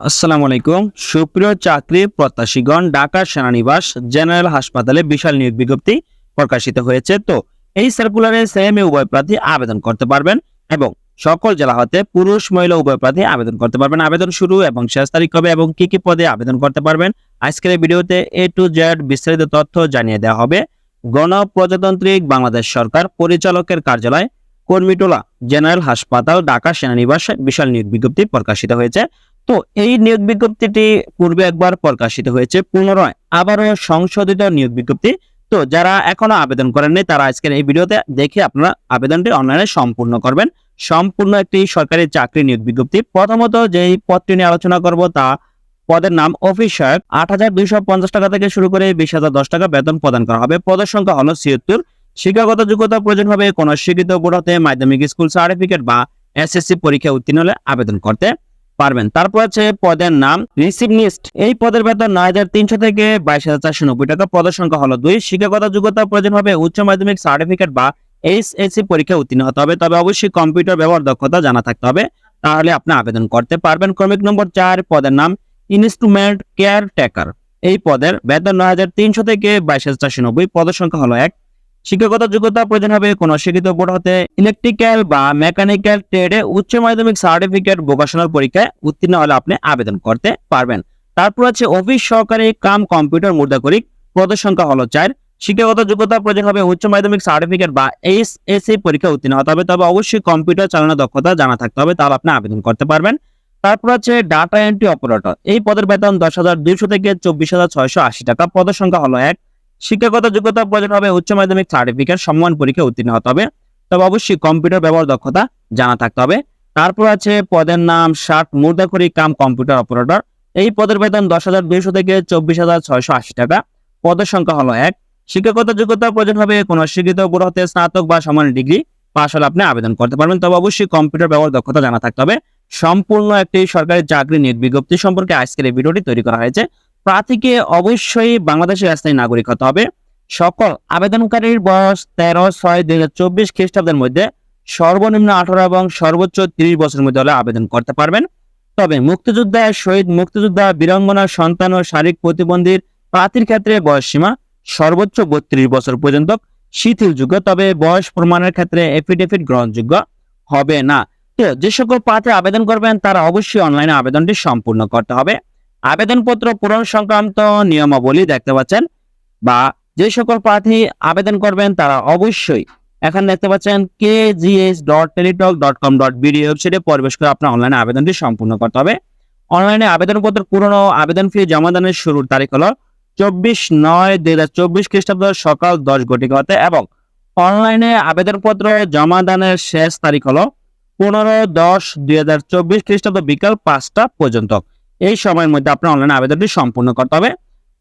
আসসালামু আলাইকুম। সুপ্রিয় চাকরি প্রত্যাশীগণ, ঢাকা সেনানিবাস জেনারেল হাসপাতালে বিশাল নিয়োগ বিজ্ঞপ্তি প্রকাশিত হয়েছে। তো এই সার্কুলারে সেম উভয় প্রার্থী আবেদন করতে পারবেন এবং সকল জেলা হতে পুরুষ, মহিলা উভয় প্রার্থী আবেদন করতে পারবেন। আবেদন শুরু এবং শেষ তারিখ কবে এবং কি কি পদে আবেদন করতে পারবেন আজকের এই ভিডিওতে এ টু জেড বিস্তারিত তথ্য জানিয়ে দেওয়া হবে। গণপ্রজাতান্ত্রিক বাংলাদেশ সরকার পরিচালকের কার্যালয় কর্মীটোলা জেনারেল হাসপাতাল, ঢাকা সেনানিবাসে বিশাল নিয়োগ বিজ্ঞপ্তি প্রকাশিত হয়েছে। তো এই নিয়োগ বিজ্ঞপ্তিটি পূর্বে একবার প্রকাশিত হয়েছে, পুনরায় আবারও সংশোধিত নিয়োগ বিজ্ঞপ্তি। তো যারা এখনও আবেদন করেননি, তারা আজকের এই ভিডিওতে দেখে আপনারা আবেদনটি অনলাইনে সম্পূর্ণ করবেন। সম্পূর্ণ একটি সরকারি চাকরি নিয়োগ বিজ্ঞপ্তি। প্রথমত যেই পদটি নিয়ে আলোচনা করব তা পদের নাম অফিসার আট হাজার দুইশো পঞ্চাশ টাকা থেকে শুরু করে বিশ হাজার দশ টাকা বেতন প্রদান করা হবে। পদের সংখ্যা হলো ছিয়াত্তর। শিক্ষাগত যোগ্যতা প্রয়োজন হবে কোন স্বীকৃত বোর্ড হতে মাধ্যমিক স্কুল সার্টিফিকেট বা এসএসসি পরীক্ষা উত্তীর্ণ হলে আবেদন করতে পারবেন। তারপর আছে পদের নাম। রিসিপনিস্ট এই পদের বেতন নয় হাজার তিনশো থেকে বাইশ হাজার চারশো নব্বই টাকা। পদের সংখ্যা হলো দুই। শিক্ষাগত যোগ্যতা প্রয়োজন হবে উচ্চ মাধ্যমিক সার্টিফিকেট বা এইচএসসি পরীক্ষা উত্তীর্ণ হতে হবে। তবে অবশ্যই কম্পিউটার ব্যবহার দক্ষতা জানা থাকতে হবে। তাহলে আপনি আবেদন করতে পারবেন। ক্রমিক নম্বর চার, পদের নাম ইনস্ট্রুমেন্ট কেয়ার টেকার এই পদের বেতন নয় হাজার তিনশো থেকে বাইশ হাজার চারশো নব্বই। পদের সংখ্যা হলো এক। শিক্ষাগত যোগ্যতা প্রয়োজন হবে কোন শিক্ষিত বোর্ড হতে ইলেকট্রিক্যাল বা মেকানিক্যাল ট্রেডে উচ্চ মাধ্যমিক সার্টিফিকেট ভোকেশনাল পরীক্ষায় উত্তীর্ণ হলে আপনি আবেদন করতে পারবেন। তারপর আছে অফিস সহকারী কাম কম্পিউটার মুদ্রাকরিক পদের সংখ্যা হলো চার। শিক্ষাগত যোগ্যতা প্রয়োজন হবে উচ্চ মাধ্যমিক সার্টিফিকেট বা এইচ এস পরীক্ষা উত্তীর্ণ হতে হবে, তবে অবশ্যই কম্পিউটার চালানো দক্ষতা জানা থাকতে হবে, তাহলে আপনি আবেদন করতে পারবেন। তারপর আছে ডাটা এন্ট্রি অপারেটর এই পদের বেতন দশ হাজার দুইশো থেকে চব্বিশ হাজার ছয়শো আশি টাকা পদের সংখ্যা হলো এক। শিক্ষাগত যোগ্যতা প্রয়োজন হবে, উচ্চ মাধ্যমিক সার্টিফিকেট সম্মান পরীক্ষা উত্তীর্ণ হতে হবে। তবে অবশ্যই কম্পিউটার ব্যবহার দক্ষতা জানা থাকতে হবে। তারপর আছে পদের নাম ষাট মুদ্রাকরি, কাম কম্পিউটার অপারেটর এই পদের বেতন দশ হাজার দুইশো থেকে চব্বিশ হাজার ছয়শো আশি টাকা। পদের সংখ্যা হলো এক। শিক্ষাগত যোগ্যতা প্রয়োজন হবে কোন শিক্ষিত বুড়ো হতে স্নাতক বা সমান ডিগ্রি পাশ হলে আপনি আবেদন করতে পারবেন। তবে অবশ্যই কম্পিউটার ব্যবহার দক্ষতা জানা থাকতে হবে। সম্পূর্ণ একটি সরকারি চাকরি নিয়োগ বিজ্ঞপ্তি সম্পর্কে আজকের এই ভিডিওটি তৈরি করা হয়েছে। প্রার্থীকে অবশ্যই বাংলাদেশের স্থায়ী নাগরিক হতে হবে। সকল আবেদনকারীর বয়স তেরো ছয় দুই হাজার চব্বিশ খ্রিস্টাব্দের মধ্যে সর্বনিম্ন আঠারো এবং সর্বোচ্চ তিরিশ বছরের মধ্যে হলে আবেদন করতে পারবেন। তবে মুক্তিযোদ্ধা, শহীদ মুক্তিযোদ্ধা, বীরাঙ্গনা, সন্তান ও শারীরিক প্রতিবন্ধীর প্রার্থীর ক্ষেত্রে বয়স সীমা সর্বোচ্চ বত্রিশ বছর পর্যন্ত শিথিলযোগ্য তবে বয়স প্রমাণের ক্ষেত্রে এফিডেভিট গ্রহণযোগ্য হবে না। যে সকল প্রার্থী আবেদন করবেন, তারা অবশ্যই অনলাইনে আবেদনটি সম্পূর্ণ করতে হবে। আবেদনপত্র পূরণ সংক্রান্ত নিয়মাবলী দেখতে পাচ্ছেন বা যে সকল প্রার্থী আবেদন করবেন তারা অবশ্যই এখানে দেখতে পাচ্ছেন K GS dot Teletalk dot com dot BD ওয়েবসাইটে প্রবেশ করে আপনার অনলাইনে আবেদনটি সম্পূর্ণ করতে হবে। অনলাইনে আবেদনপত্র পূরণ ও আবেদন ফি জমা দানের শুরুর তারিখ হলো চব্বিশ নয় দুই হাজার চব্বিশ খ্রিস্টাব্দ সকাল দশ ঘটিকা হতে এবং অনলাইনে আবেদনপত্র জমা দানের শেষ তারিখ হলো পনেরো দশ দুই হাজার চব্বিশ খ্রিস্টাব্দ বিকাল পাঁচটা পর্যন্ত। এই সময়ের মধ্যে আপনার অনলাইনে আবেদনটি সম্পূর্ণ করতে হবে।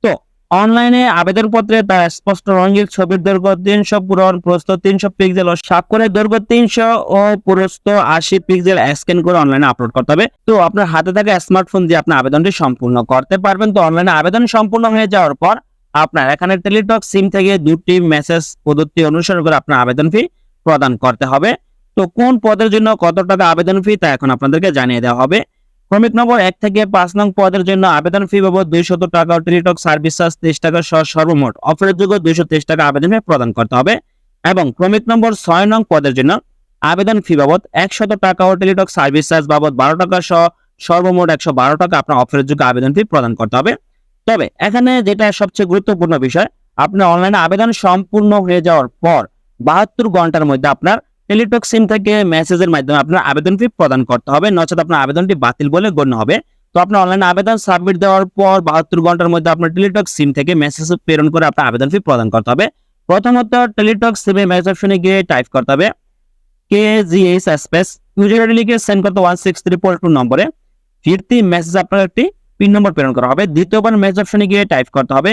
তো অনলাইনে আবেদনপত্রে তার স্পষ্ট রঙিন ছবির দৈর্ঘ্য তিনশো পূরণ প্রস্থ তিনশো পিক্সেল ও স্বাক্ষরের দৈর্ঘ্য তিনশো ও প্রস্থ আশি পিক্সেল স্ক্যান করে অনলাইনে আপলোড করতে হবে। তো, আপনার হাতে থাকা স্মার্টফোন দিয়ে আপনি আবেদনটি সম্পূর্ণ করতে পারবেন। তো অনলাইনে আবেদন সম্পূর্ণ হয়ে যাওয়ার পর আপনার এখানে টেলিটক সিম থেকে দুটি মেসেজ পদ্ধতি অনুসরণ করে আপনার আবেদন ফি প্রদান করতে হবে। তো, কোন পদের জন্য কত টাকা আবেদন ফি তা এখন আপনাদেরকে জানিয়ে দেওয়া হবে। ক্রমিক নম্বর এক থেকে পাঁচ নং পদের জন্য আবেদন ফি বাবদ দুইশত টাকা ও টেলিটক সার্ভিস চার্জ তেইশ টাকা সহ সর্বমোট অফারের যোগ্য দুইশো তেইশ টাকা আবেদন ফি প্রদান করতে হবে এবং ক্রমিক নম্বর ছয় নং পদের জন্য আবেদন ফি বাবদ একশত টাকা ও টেলিটক সার্ভিস চার্জ বাবদ বারো টাকা সহ সর্বমোট একশো বারো টাকা আপনার অফারের যোগ্য আবেদন ফি প্রদান করতে হবে। তবে এখানে যেটা সবচেয়ে গুরুত্বপূর্ণ বিষয় আপনার অনলাইনে আবেদন সম্পূর্ণ হয়ে যাওয়ার পর বাহাত্তর ঘণ্টার মধ্যে আপনার টেলিটক সিম থেকে মেসেজের মাধ্যমে আপনার আবেদন ফি প্রদান করতে হবে। নচেত আপনার আবেদনটি বাতিল বলে গণ্য হবে। তো আপনার অনলাইনে আবেদন সাবমিট দেওয়ার পর বাহাত্তর ঘণ্টার মধ্যে আপনার টেলিটক সিম থেকে মেসেজ প্রেরণ করে আপনার আবেদন ফি প্রদান করতে হবে। প্রথমত টেলিটক সিমে মেসেজ অপশনে গিয়ে টাইপ করতে হবে K G S space user ID লিখে সেন্ড করতে one six three four two নম্বরে। ফিরতি মেসেজ আপনার একটি পিন নম্বর প্রেরণ করা হবে। দ্বিতীয়বার মেসেজ অপশনে গিয়ে টাইপ করতে হবে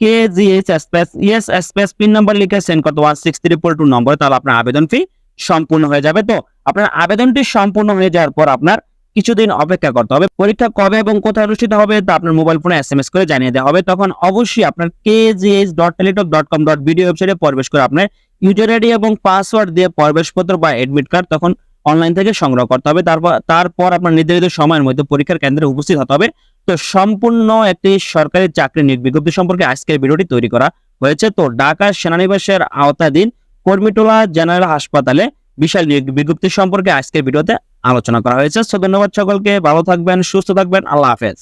K G S space ES space PIN number লিখে সেন্ড করতে one six three four two নম্বরে। তাহলে আপনার আবেদন ফি সম্পূর্ণ হয়ে যাবে। তো আপনার আবেদনটি সম্পূর্ণ হয়ে যাওয়ার পর আপনার কিছুদিন অপেক্ষা করতে হবে। পরীক্ষা কবে এবং কোথায় অনুষ্ঠিত হবে তা আপনার মোবাইল ফোনে এস এম এস করে জানিয়ে দেওয়া হবে। তখন অবশ্যই আপনার KGS dot Teletalk dot com dot video ওয়েবসাইটে প্রবেশ করে আপনার ইউজার আইডি এবং পাসওয়ার্ড দিয়ে প্রবেশপত্র বা এডমিট কার্ড তখন অনলাইন থেকে সংগ্রহ করতে হবে। তারপর তারপর আপনার নির্ধারিত সময়ের মধ্যে পরীক্ষার কেন্দ্রে উপস্থিত হতে হবে। তো সম্পূর্ণ একটি সরকারি চাকরি নিয়োগ বিজ্ঞপ্তি সম্পর্কে আজকের ভিডিওটি তৈরি করা হয়েছে। তো ঢাকা সেনানিবাসের আওতাধীন কর্মীটোলা জেনারেল হাসপাতালে বিশাল বিজ্ঞপ্তি সম্পর্কে আজকের ভিডিওতে আলোচনা করা হয়েছে। সো ধন্যবাদ সকলকে, ভালো থাকবেন, সুস্থ থাকবেন, আল্লাহ হাফেজ।